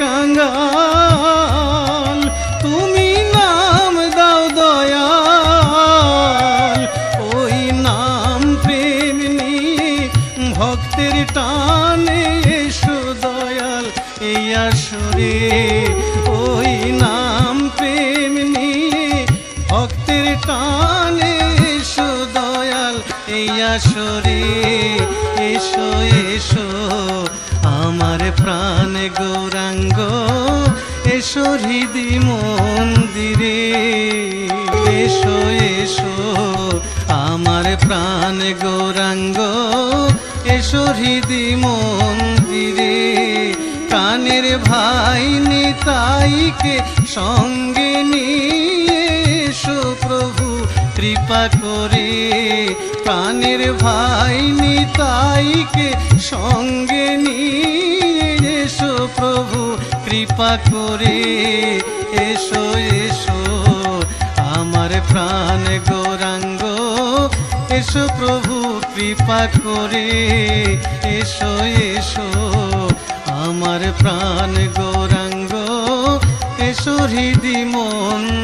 কাঙ্গাল, তুমি নাম দাও দয়াল। ওই নাম প্রেম নিয়ে ভক্তের টানে এসো দয়াল, এই আসরে। ওই নাম প্রেম নিয়ে ভক্তের টানে এসো দয়াল, এই আসরে। এসো এসো, আমার প্রাণ গৌরাঙ্গ। এসো হৃদি মন্দিরে। এসো এসো, আমার প্রাণ গৌরাঙ্গ। এসো হৃদি মন্দিরে। কানের ভাই নিতাইকে সঙ্গে নিয়ে কৃপা করে কানের ভাই নিতাইকে সঙ্গে নিয়ে এসো প্রভু, কৃপা করে। এসো এসো, আমার প্রাণ গৌরাঙ্গ। এসো প্রভু, কৃপা করে। এসো এসো, আমার প্রাণ গৌরাঙ্গ। এসো হৃদি মন